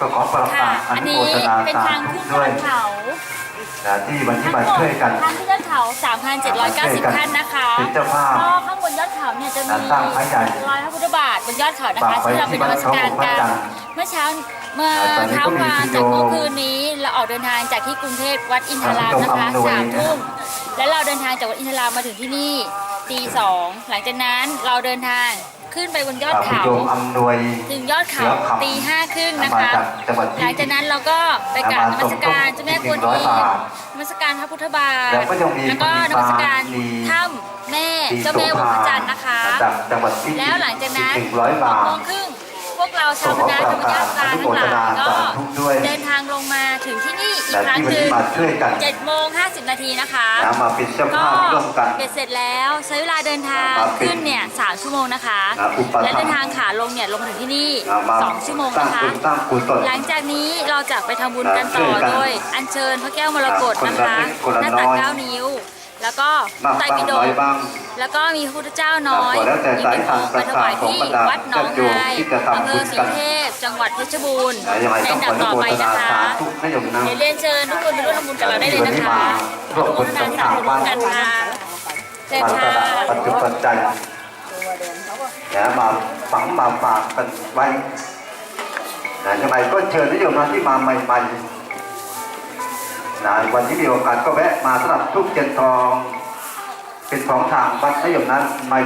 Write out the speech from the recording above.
ก็ขอประค่ะกาศออันนุนี้โมทนาเป็นสาทางธุขึ้นด้วยยอดเขานะที่วันที่ทั้มางหมดช่วยกันทางขึ้นยอดเขา 3,790ขั้นนะคะเป็นเจ้าภาพก็ข้างบนยอดเขาเนี่ยจะมีสร้างพระใหญ่รอยพระพุทธบาทบนยอดเขานะคะฝากไว้ที่เราไปนมัสการที่วัดกันเขาเมื่อเช้าเมื่อตอนนี้เท้าก็มีความวิดีจากโอเมื่อคืนนี้เราออกเดินทางจากที่กรุงเทพวัดอินทรารามนะคะอำนวยสามทุ่ม และเราเดินทางจากวัดอินทรารามมาถึงที่นี่ตีสองหลังจากนั้นเราเดินทางขึ้นไปบนยอดผู้เขาโยมอำนวยถึงยอดเขาเสือขำตีห้าครึ่งนะมาคะจากจังหวัดหลังจากนั้นเราก็ไปกราบนมัสการเจ้าแม่กวนอิมบาทนมัสการพระพุทธบาทแล้วก็ยังมีแล้วก็นมัสการมีถ้ำแม่เจ้าแม่วัดพระจันทร์นะคะจากจังหวัดพิจิตรแล้วหลังจากนั้นหนึ่งร้อยหบากทโมงครึ่ง พวกเราชาวคณะธรรมญาตราทั้งหลายก็เดินทางลงมาถึงที่นี่อีกและครั้งที่วันหนึ่นี้งมาช่วยกันเจ็ดโมงห้าสิบนาทีนะคะนะมาเป็นเจ้าก็ภาพร่วมกันเบ็ดเสร็จแล้วใช้เวลาเดินทางครับขึ้นเนี่ยสามชั่วโมงนะคะครับอุปถัมภ์และเดินทางขาลงเนี่ยลงมาถึงที่นี่นะมาสองชั่วโมงสร้างนะคะคุณสร้างกุศลหลังจากนี้เราจะไปทำบุญกันต่อช่วยกันโดยอัญเชิญพระแก้วมรกตนะคะคนละหเล็น้ากตักคนละน้อยเก้านิ้ว แล้วก็บ้างไตรบ้างปิฎน้อยกบ้างแล้วก็มีพระพุทธเจ้าน้อยก็แล้วแต่อีกสายหนึ่งทางองค์ไปถวายที่ประสาทของบรรดาวัดหนองญาติโยมไฮที่จะทำอำเภบุอญศรีกันเทพ จังหวัดเพชรบูรณ์นะยังไงในต้องอันขดัอบอนุต่อโมไปทนานะคะสาธุนะโยมนะเดี๋ยวเรียนเชิญทุกคนไปร่วมทำบุญกับเราได้เลยนะคะร่วมบุญทากับนสาทางธุวัดกันค่ะเชิญมันค่ะกระดาษปัจจุบันใจนะมาฝังมาฝากกันไว้นะยังไงก็เชิญนิยมนะที่มาใหม่ๆ นะวันที่มีโอกาสก็แวะมาสำหรับทุกเจนทอง เป็นของทางวัดนิยมนั้นไม่